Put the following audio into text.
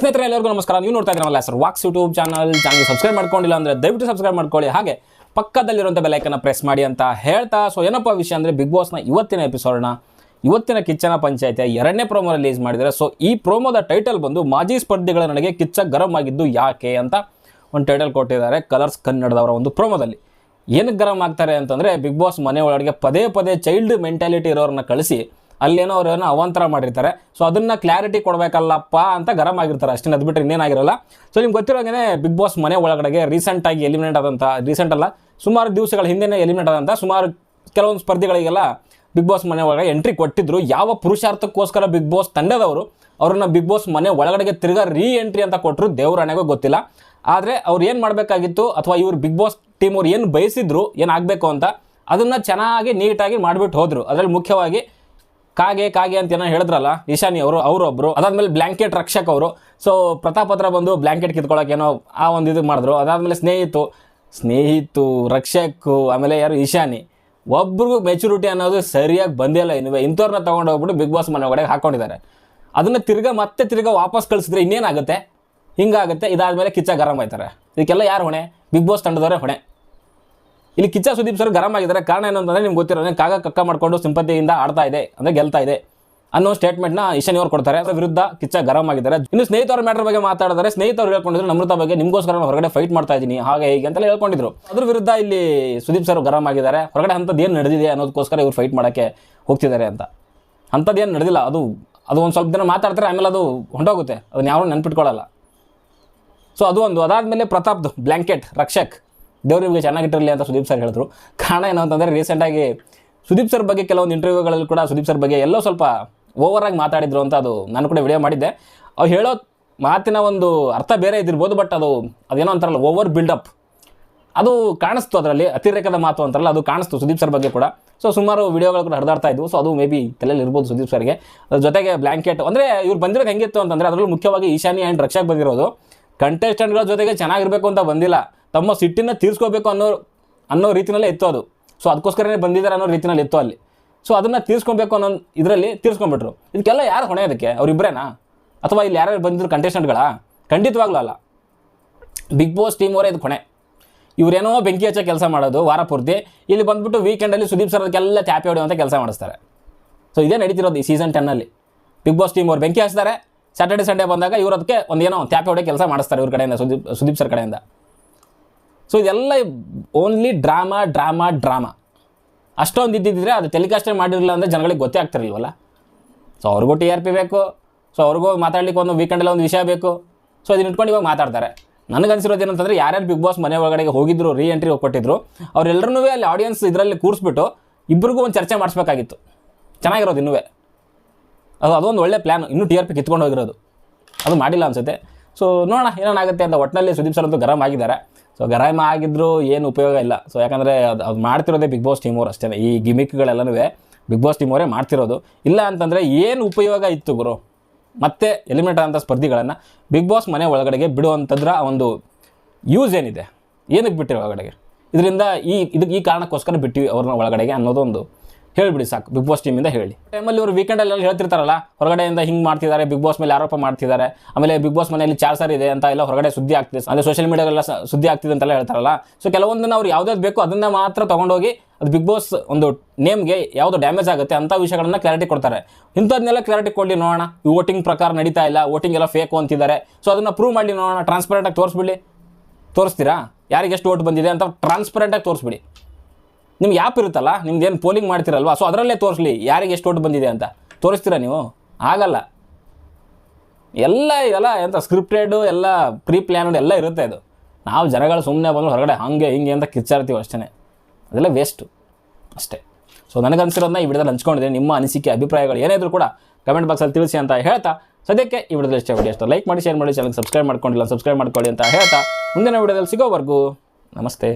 ಸ್ನೇಹಿತರೆ, ಎಲ್ಲರಿಗೂ ನಮಸ್ಕಾರ. ನೀವು ನೋಡ್ತಾ ಇದ್ದೀರಲ್ಲ ಸರ್ ವಾಕ್ಸ್ ಯೂಟ್ಯೂಬ್ ಚಾನಲ್ ಚಾನಲ್ ಸಬ್ಸ್ಕ್ರೈಬ್ ಮಾಡ್ಕೊಂಡಿಲ್ಲ ಅಂದರೆ ದಯವಿಟ್ಟು ಸಬ್ಸ್ಕ್ರೈಬ್ ಮಾಡ್ಕೊಳ್ಳಿ. ಹಾಗೆ ಪಕ್ಕದಲ್ಲಿರುವಂಥ ಬೆಲೈಕನ್ನ ಪ್ರೆಸ್ ಮಾಡಿ ಅಂತ ಹೇಳ್ತಾ. ಸೊ ಏನಪ್ಪ ವಿಷಯ ಅಂದರೆ ಬಿಗ್ ಬಾಸ್ನ ಇವತ್ತಿನ ಎಪಿಸೋಡ್ನ ಇವತ್ತಿನ ಕಿಚ್ಚನ ಪಂಚಾಯತಿಯ ಎರಡನೇ ಪ್ರೋಮೋ ರಿಲೀಸ್ ಮಾಡಿದ್ದಾರೆ. ಸೊ ಈ ಪ್ರೋಮೋದ ಟೈಟಲ್ ಬಂದು ಮಾಜಿ ಸ್ಪರ್ಧಿಗಳ ನನಗೆ ಕಿಚ್ಚ ಗರಂ ಆಗಿದ್ದು ಯಾಕೆ ಅಂತ ಒಂದು ಟೈಟಲ್ ಕೊಟ್ಟಿದ್ದಾರೆ ಕಲರ್ಸ್ ಕನ್ನಡದವರ ಒಂದು ಪ್ರೋಮೋದಲ್ಲಿ ಏನಕ್ಕೆ ಗರಂ ಆಗ್ತಾರೆ ಅಂತಂದರೆ ಬಿಗ್ ಬಾಸ್ ಮನೆ ಒಳಗೆ ಪದೇ ಪದೇ ಚೈಲ್ಡ್ ಮೆಂಟಾಲಿಟಿ ಇರೋರನ್ನ ಕಳಿಸಿ ಅಲ್ಲೇನೋ ಅವ್ರೇನೋ ಅವಾಂತರ ಮಾಡಿರ್ತಾರೆ. ಸೊ ಅದನ್ನ ಕ್ಲಾರಿಟಿ ಕೊಡಬೇಕಲ್ಲಪ್ಪ ಅಂತ ಗರಂ ಆಗಿರ್ತಾರೆ. ಅಷ್ಟೇ ಅದು ಬಿಟ್ಟರೆ ಇನ್ನೇನಾಗಿರಲ್ಲ ಸೊ ನಿಮ್ಗೆ ಗೊತ್ತಿರೋಂಗೆ ಬಿಗ್ ಬಾಸ್ ಮನೆ ಒಳಗಡೆಗೆ ರೀಸೆಂಟಾಗಿ ಎಲಿಮಿನೇಟ್ ಆದಂಥ ರೀಸೆಂಟ್ ಅಲ್ಲ, ಸುಮಾರು ದಿವಸಗಳ ಹಿಂದೆನೇ ಎಲಿಮಿನೇಟ್ ಆದಂಥ ಸುಮಾರು ಕೆಲವೊಂದು ಸ್ಪರ್ಧಿಗಳಿಗೆಲ್ಲ ಬಿಗ್ ಬಾಸ್ ಮನೆ ಒಳಗೆ ಎಂಟ್ರಿ ಕೊಟ್ಟಿದ್ರು. ಯಾವ ಪುರುಷಾರ್ಥಕ್ಕೋಸ್ಕರ ಬಿಗ್ ಬಾಸ್ ತಂಡದವರು ಅವ್ರನ್ನ ಬಿಗ್ ಬಾಸ್ ಮನೆ ಒಳಗಡೆಗೆ ತಿರ್ಗಾ ರೀ ಎಂಟ್ರಿ ಅಂತ ಕೊಟ್ಟರು ದೇವರಾಣೆಗೂ ಗೊತ್ತಿಲ್ಲ. ಆದರೆ ಅವ್ರು ಏನು ಮಾಡಬೇಕಾಗಿತ್ತು? ಅಥವಾ ಇವ್ರು ಬಿಗ್ ಬಾಸ್ ಟೀಮ್ ಅವ್ರು ಏನು ಬಯಸಿದ್ರು ಏನಾಗಬೇಕು ಅಂತ, ಅದನ್ನು ಚೆನ್ನಾಗಿ ನೀಟಾಗಿ ಮಾಡಿಬಿಟ್ಟು ಹೋದರು. ಅದರಲ್ಲಿ ಮುಖ್ಯವಾಗಿ ಕಾಗೆ ಕಾಗೆ ಅಂತ ಏನೋ ಹೇಳಿದ್ರಲ್ಲ ಈಶಾನಿ ಅವರು, ಅವರೊಬ್ರು. ಅದಾದ್ಮೇಲೆ ಬ್ಲ್ಯಾಂಕೆಟ್ ರಕ್ಷಕ್ ಅವರು. ಸೊ ಪ್ರತಾಪ್ ಹತ್ರ ಬಂದು ಬ್ಲ್ಯಾಂಕೆಟ್ ಕಿತ್ಕೊಳ್ಳೋಕೆ ಏನೋ ಆ ಒಂದು ಇದು ಮಾಡಿದ್ರು. ಅದಾದ್ಮೇಲೆ ಸ್ನೇಹಿತು ಸ್ನೇಹಿತು ರಕ್ಷಕ್ ಆಮೇಲೆ ಯಾರು? ಈಶಾನಿ ಒಬ್ರಿಗೂ ಮೆಚುರಿಟಿ ಅನ್ನೋದು ಸರಿಯಾಗಿ ಬಂದಿಲ್ಲ ಇನ್ವೇ ಇಂಥವ್ರನ್ನ ತೊಗೊಂಡು ಹೋಗ್ಬಿಟ್ಟು ಬಿಗ್ ಬಾಸ್ ಮನೆ ಒಳಗಡೆ ಹಾಕೊಂಡಿದ್ದಾರೆ. ಅದನ್ನು ತಿರ್ಗಾ ಮತ್ತೆ ತಿರ್ಗಾ ವಾಪಸ್ ಕಳಿಸಿದ್ರೆ ಇನ್ನೇನಾಗುತ್ತೆ? ಹಿಂಗಾಗುತ್ತೆ. ಇದಾದ್ಮೇಲೆ ಕಿಚ್ಚ ಗರಂ ಆಯ್ತಾರೆ. ಇದಕ್ಕೆಲ್ಲ ಯಾರು ಹೊಣೆ? ಬಿಗ್ ಬಾಸ್ ತಂಡದವರೇ ಹೊಣೆ. ಇಲ್ಲಿ ಕಿಚ್ಚ ಸುದೀಪ್ ಸರ್ ಗರಂ ಆಗಿದ್ದಾರೆ. ಕಾರಣ ಏನು ಅಂತಂದ್ರೆ ನಿಮ್ಗೆ ಗೊತ್ತಿರೋದೇ ಕಾಗ ಕಕ್ಕ ಮಾಡಿಕೊಂಡು ಸಿಂಪತಿಯಿಂದ ಆಡ್ತಾ ಇದೆ. ಅಂದರೆ ಗೆಲ್ತಾ ಇದೆ ಅನ್ನೋ ಸ್ಟೇಟ್ಮೆಂಟ್ನ ಇಶಾನಿ ಅವರು ಕೊಡ್ತಾರೆ. ಅದರ ವಿರುದ್ಧ ಕಿಚ್ಚ ಗರಂ ಆಗಿದ್ದಾರೆ. ಇನ್ನು ಸ್ನೇಹಿತರ ಮ್ಯಾಟರ್ ಬಗ್ಗೆ ಮಾತಾಡಿದರೆ ಸ್ನೇಹಿತರು ಹೇಳ್ಕೊಂಡಿದ್ರು ನಮೃತ ಬಗ್ಗೆ ನಿಮಗೋಸ್ಕರ ಹೊರಗಡೆ ಫೈಟ್ ಮಾಡ್ತಾ ಇದ್ದೀನಿ. ಹಾಗೆ ಹೀಗೆ ಅಂತ ಹೇಳ್ಕೊಂಡಿದ್ರು. ಅದ್ರ ವಿರುದ್ಧ ಇಲ್ಲಿ ಸುದೀಪ್ ಸರ್ ಗರಂ ಆಗಿದ್ದಾರೆ. ಹೊರಗಡೆ ಅಂಥದ್ದು ಏನು ನಡೆದಿದೆ ಅನ್ನೋದಕ್ಕೋಸ್ಕರ ಇವ್ರು ಫೈಟ್ ಮಾಡೋಕ್ಕೆ ಹೋಗ್ತಿದ್ದಾರೆ ಅಂತ. ಅಂಥದ್ದೇನು ನಡೆದಿಲ್ಲ. ಅದು ಅದು ಒಂದು ಸ್ವಲ್ಪ ದಿನ ಮಾತಾಡ್ತಾರೆ, ಆಮೇಲೆ ಅದು ಹೊಂಟೋಗುತ್ತೆ ಅದನ್ನ ಯಾರು ನೆನ್ಪಿಟ್ಕೊಳ್ಳಲ್ಲ ಸೊ ಅದು ಒಂದು. ಅದಾದಮೇಲೆ ಪ್ರತಾಪ್ದು ಬ್ಲ್ಯಾಂಕೆಟ್ ರಕ್ಷಕ್. ದೇವ್ರಿಗೆ ಚೆನ್ನಾಗಿಟ್ಟಿರಲಿ ಅಂತ ಸುದೀಪ್ ಸರ್ ಹೇಳಿದ್ರು. ಕಾರಣ ಏನು ಅಂತಂದರೆ ರೀಸೆಂಟಾಗಿ ಸುದೀಪ್ ಸರ್ ಬಗ್ಗೆ ಕೆಲವೊಂದು ಇಂಟರ್ವ್ಯೂಗಳಲ್ಲಿ ಕೂಡ ಸುದೀಪ್ ಸರ್ ಬಗ್ಗೆ ಎಲ್ಲೋ ಸ್ವಲ್ಪ ಓವರಾಗಿ ಮಾತಾಡಿದ್ರು ಅಂತ ಅದು ನಾನು ಕೂಡ ವಿಡಿಯೋ ಮಾಡಿದ್ದೆ. ಅವ್ರು ಹೇಳೋ ಮಾತಿನ ಒಂದು ಅರ್ಥ ಬೇರೆ ಇದ್ದಿರ್ಬೋದು ಬಟ್ ಅದು ಅದೇನೋ ಅಂತಾರಲ್ಲ ಓವರ್ ಬಿಲ್ಡಪ್ ಅದು ಕಾಣಿಸ್ತು ಅದರಲ್ಲಿ, ಅತಿರೇಕದ ಮಾತು ಅಂತಾರಲ್ಲ, ಅದು ಕಾಣಿಸ್ತು ಸುದೀಪ್ ಸರ್ ಬಗ್ಗೆ ಕೂಡ. ಸೊ ಸುಮಾರು ವಿಡಿಯೋಗಳು ಕೂಡ ಹರಿದಾಡ್ತಾ ಇದ್ವು. ಸೊ ಅದು ಮೇ ಬಿ ತಲೆಯಲ್ಲಿ ಇರ್ಬೋದು ಸುದೀಪ್ ಸರ್ಗೆ. ಅದ್ರ ಜೊತೆಗೆ ಬ್ಲ್ಯಾಂಕೆಟ್ ಅಂದರೆ ಇವ್ರು ಬಂದಿರೋದು ಹೆಂಗಿತ್ತು ಅಂತಂದರೆ ಅದರಲ್ಲೂ ಮುಖ್ಯವಾಗಿ ಈಶಾನಿ ಆ್ಯಂಡ್ ರಕ್ಷಕ್ ಬಂದಿರೋದು. ಕಂಟೆಸ್ಟೆಂಟ್ಗಳ ಜೊತೆಗೆ ಚೆನ್ನಾಗಿರಬೇಕು ಅಂತ ಬಂದಿಲ್ಲ. ತಮ್ಮ ಸಿಟ್ಟಿನ ತೀರ್ಸ್ಕೋಬೇಕು ಅನ್ನೋ ಅನ್ನೋ ರೀತಿನಲ್ಲೇ ಇತ್ತು ಅದು. ಸೊ ಅದಕ್ಕೋಸ್ಕರನೇ ಬಂದಿದ್ದಾರೆ ಅನ್ನೋ ರೀತಿನಲ್ಲಿ ಇತ್ತು ಅಲ್ಲಿ. ಸೊ ಅದನ್ನು ತೀರ್ಸ್ಕೊಬೇಕು ಅನ್ನೋ ಇದರಲ್ಲಿ ತೀರ್ಸ್ಕೊಂಡ್ಬಿಟ್ರು. ಇದಕ್ಕೆಲ್ಲ ಯಾರು ಹೊಣೆ ಅದಕ್ಕೆ? ಅವರಿಬ್ಬರೇನಾ ಅಥವಾ ಇಲ್ಲಿ ಯಾರ್ಯಾರು ಬಂದಿದ್ರು ಕಂಟೆಸ್ಟೆಂಟ್ಗಳ ಖಂಡಿತವಾಗ್ಲೂ ಅಲ್ಲ. ಬಿಗ್ ಬಾಸ್ ಟೀಮ್ ಅವರೇ ಇದು ಹೊಣೆ. ಇವರೇನೋ ಬೆಂಕಿ ಹಚ್ಚೋ ಕೆಲಸ ಮಾಡೋದು ವಾರ ಪೂರ್ತಿ. ಇಲ್ಲಿ ಬಂದ್ಬಿಟ್ಟು ವೀಕೆಂಡಲ್ಲಿ ಸುದೀಪ್ ಸರ್ ಅದಕ್ಕೆಲ್ಲ ಟ್ಯಾಪಿ ಹೊಡೆಯುವಂಥ ಕೆಲಸ ಮಾಡಿಸ್ತಾರೆ. ಸೊ ಇದೇ ನಡೀತಿರೋದು ಈ ಸೀಸನ್ ಟೆನ್ನಲ್ಲಿ ಬಿಗ್ ಬಾಸ್ ಟೀಮ್ ಅವ್ರು ಬೆಂಕಿ ಹಚ್ತಾರೆ. ಸ್ಯಾಟರ್ಡೆ ಸಂಡೇ ಬಂದಾಗ ಇವ್ರು ಅದಕ್ಕೆ ಒಂದೇನೋ ಟ್ಯಾಪಿ ಹೊಡೆ ಕೆಲಸ ಮಾಡಿಸ್ತಾರೆ ಇವ್ರ ಕಡೆಯಿಂದ, ಸುದೀಪ್ ಸುದೀಪ್ ಸರ್ ಕಡೆಯಿಂದ. ಸೊ ಇದೆಲ್ಲ ಓನ್ಲಿ ಡ್ರಾಮಾ ಡ್ರಾಮಾ ಡ್ರಾಮಾ ಅಷ್ಟೊಂದು ಇದ್ದಿದ್ದರೆ ಅದು ಟೆಲಿಕಾಸ್ಟೇ ಮಾಡಿರಲಿಲ್ಲ ಅಂದರೆ ಜನಗಳಿಗೆ ಗೊತ್ತೇ ಆಗ್ತಿರಲಿಲ್ವಲ್ಲ? ಸೊ ಅವ್ರಿಗೂ ಟಿ ಆರ್ ಪಿ ಬೇಕು. ಸೊ ಅವ್ರಿಗೂ ಮಾತಾಡ್ಲಿಕ್ಕೆ ಒಂದು ವೀಕೆಂಡಲ್ಲಿ ಒಂದು ವಿಷಯ ಬೇಕು. ಸೊ ಅದನ್ನ ಇಟ್ಕೊಂಡು ಇವಾಗ ಮಾತಾಡ್ತಾರೆ. ನನಗನ್ಸಿರೋದು ಏನಂತಂದರೆ ಯಾರ್ಯಾರು ಬಿಗ್ ಬಾಸ್ ಮನೆ ಒಳಗಡೆಗೆ ಹೋಗಿದ್ರು ರೀ ಎಂಟ್ರಿ ಕೊಟ್ಟಿದ್ರು ಅವರೆಲ್ಲರೂ ಅಲ್ಲಿ ಆಡಿಯನ್ಸ್ ಇದರಲ್ಲಿ ಕೂರಿಸ್ಬಿಟ್ಟು ಇಬ್ಬರಿಗೂ ಒಂದು ಚರ್ಚೆ ಮಾಡಿಸ್ಬೇಕಾಗಿತ್ತು. ಚೆನ್ನಾಗಿರೋದು ಇನ್ನೂ ಅದು ಅದೊಂದು ಒಳ್ಳೆ ಪ್ಲ್ಯಾನ್ ಇನ್ನೂ ಟಿ ಆರ್ ಪಿ ಕಿತ್ಕೊಂಡು ಹೋಗಿರೋದು. ಅದು ಮಾಡಿಲ್ಲ ಅನ್ಸುತ್ತೆ. ಸೊ ನೋಡೋಣ, ಏನೇನಾಗುತ್ತೆ ಅಂತ ಒಟ್ಟಿನಲ್ಲಿ ಸುದೀಪ್ ಸರ್ ಅಂತೂ ಗರಂ ಆಗಿದ್ದಾರೆ. ಸೊ ಗರಂ ಆಗಿದ್ರು ಏನು ಉಪಯೋಗ ಇಲ್ಲ. ಸೊ ಯಾಕಂದರೆ ಅದು ಅದು ಮಾಡ್ತಿರೋದೇ ಬಿಗ್ ಬಾಸ್ ಟೀಮ್ ಅವ್ರು ಅಷ್ಟೇ ಈ ಗಿಮಿಕ್ಗಳೆಲ್ಲನೂ ಬಿಗ್ ಬಾಸ್ ಟೀಮ್ ಅವರೇ ಮಾಡ್ತಿರೋದು. ಇಲ್ಲ ಅಂತಂದರೆ ಏನು ಉಪಯೋಗ ಇತ್ತು ಗುರು? ಮತ್ತೆ ಎಲಿಮಿನೇಟ್ ಆದಂಥ ಸ್ಪರ್ಧಿಗಳನ್ನು ಬಿಗ್ ಬಾಸ್ ಮನೆ ಒಳಗಡೆಗೆ ಬಿಡುವಂಥದ್ರ ಒಂದು ಯೂಸ್ ಏನಿದೆ? ಏನಕ್ಕೆ ಬಿಟ್ಟಿರೋ ಒಳಗಡೆಗೆ? ಇದರಿಂದ ಈ, ಇದಕ್ಕೆ ಈ ಕಾರಣಕ್ಕೋಸ್ಕರ ಬಿಟ್ಟಿವಿ ಅವ್ರನ್ನ ಒಳಗಡೆಗೆ ಅನ್ನೋದೊಂದು ಹೇಳಿಬಿಡಿ ಸಾಕು ಬಿಗ್ ಬಾಸ್ ಟೀಮಿಂದ ಹೇಳಿ. ಟೈಮಲ್ಲಿ ಇವರು ವೀಕೆಂಡಲ್ಲಿ ಹೇಳ್ತಿರ್ತಾರಲ್ಲ, ಹೊರಗಡೆಯಿಂದ ಹಿಂಗೆ ಮಾಡ್ತಿದ್ದಾರೆ ಬಿಗ್ ಬಾಸ್ ಮೇಲೆ ಆರೋಪ ಮಾಡ್ತಿದ್ದಾರೆ, ಆಮೇಲೆ ಬಿಗ್ ಬಾಸ್ ಮನೆಯಲ್ಲಿ ಚಾರ್ಸರ್ ಇದೆ ಅಂತ ಎಲ್ಲ ಹೊರಗಡೆ ಸುದ್ದಿ ಆಗ್ತಿದೆ, ಅಂದರೆ ಸೋಷಿಯಲ್ ಮೀಡಿಯಾಗೆಲ್ಲ ಸುದ್ದಿ ಆಗ್ತಿದೆ ಅಂತೆಲ್ಲ ಹೇಳ್ತಾರಲ್ಲ ಸೊ ಕೆಲವೊಂದನ್ನು ಅವ್ರು ಯಾವುದೇ ಬೇಕು ಅದನ್ನು ಮಾತ್ರ ತೊಗೊಂಡೋಗಿ ಅದು ಬಿಗ್ ಬಾಸ್ ಒಂದು ನೇಮ್ಗೆ ಯಾವುದು ಡ್ಯಾಮೇಜ್ ಆಗುತ್ತೆ ಅಂಥ ವಿಷಯಗಳನ್ನ ಕ್ಲಾರಿಟಿ ಕೊಡ್ತಾರೆ. ಇಂಥದ್ದನ್ನೆಲ್ಲ ಕ್ಲಾರಿಟಿ ಕೊಡಲಿ ನೋಡೋಣ, ಈ ವೋಟಿಂಗ್ ಪ್ರಕಾರ ನಡೀತಾ ಇಲ್ಲ ವೋಟಿಂಗ್ ಎಲ್ಲ ಫೇಕು ಅಂತಿದ್ದಾರೆ ಸೊ ಅದನ್ನು ಪ್ರೂವ್ ಮಾಡಲಿ ನೋಡೋಣ ಟ್ರಾನ್ಸ್ಪರೆಂಟಾಗಿ ತೋರಿಸ್ಬಿಡಿ ತೋರಿಸ್ತೀರಾ? ಯಾರಿಗೆ ಎಷ್ಟು ಓಟ್ ಬಂದಿದೆ ಅಂತ ಟ್ರಾನ್ಸ್ಪರೆಂಟಾಗಿ ತೋರಿಸ್ಬಿಡಿ. ನಿಮ್ಗೆ ಆ್ಯಪ್ ಇರುತ್ತಲ್ಲ, ನಿಮ್ದು ಏನು ಪೋಲಿಂಗ್ ಮಾಡ್ತಿರಲ್ವಾ? ಸೊ ಅದರಲ್ಲೇ ತೋರಿಸ್ಲಿ, ಯಾರಿಗೆ ಎಷ್ಟು ಓಟ್ ಬಂದಿದೆ ಅಂತ. ತೋರಿಸ್ತೀರಾ ನೀವು? ಆಗಲ್ಲ. ಎಲ್ಲ ಎಲ್ಲ ಎಂತ ಸ್ಕ್ರಿಪ್ಟೆಡು ಎಲ್ಲ ಪ್ರೀ ಪ್ಲ್ಯಾನ್ಡ್ ಎಲ್ಲ ಇರುತ್ತೆ ಇದು ನಾವು ಜನಗಳು ಸುಮ್ಮನೆ ಬಂದು ಹೊರಗಡೆ ಹಾಗೆ ಹಿಂಗೆ ಅಂತ ಕಿಚ್ಚಾಡ್ತೀವಿ ಅಷ್ಟೇ ಅದೆಲ್ಲ ವೇಸ್ಟು ಅಷ್ಟೇ. ಸೊ ನನಗನ್ಸಿರೋದನ್ನ ಈ ವಿಡಿಯೋದಲ್ಲಿ ಹಂಚ್ಕೊಂಡಿದ್ದೀನಿ. ನಿಮ್ಮ ಅನಿಸಿಕೆ, ಅಭಿಪ್ರಾಯಗಳು ಏನೇ ಇದ್ರೂ ಕೂಡ ಕಮೆಂಟ್ ಬಾಕ್ಸಲ್ಲಿ ತಿಳಿಸಿ ಅಂತ ಹೇಳ್ತಾ, ಸದ್ಯಕ್ಕೆ ಈ ವಿಡಿಯೋದಲ್ಲಿ ಇಷ್ಟ ವಿಡಿಯೋ ಅಷ್ಟು ಲೈಕ್ ಮಾಡಿ ಶೇರ್ ಮಾಡಿ ಚಾನಲ್ ಸಬ್ಸ್ಕ್ರೈಬ್ ಮಾಡ್ಕೊಂಡಿಲ್ಲ ಸಬ್ಸ್ಕ್ರೈಬ್ ಮಾಡ್ಕೊಳ್ಳಿ ಅಂತ ಹೇಳ್ತಾ, ಮುಂದಿನ ವಿಡಿಯೋದಲ್ಲಿ ಸಿಗೋವರೆಗೂ ನಮಸ್ತೆ.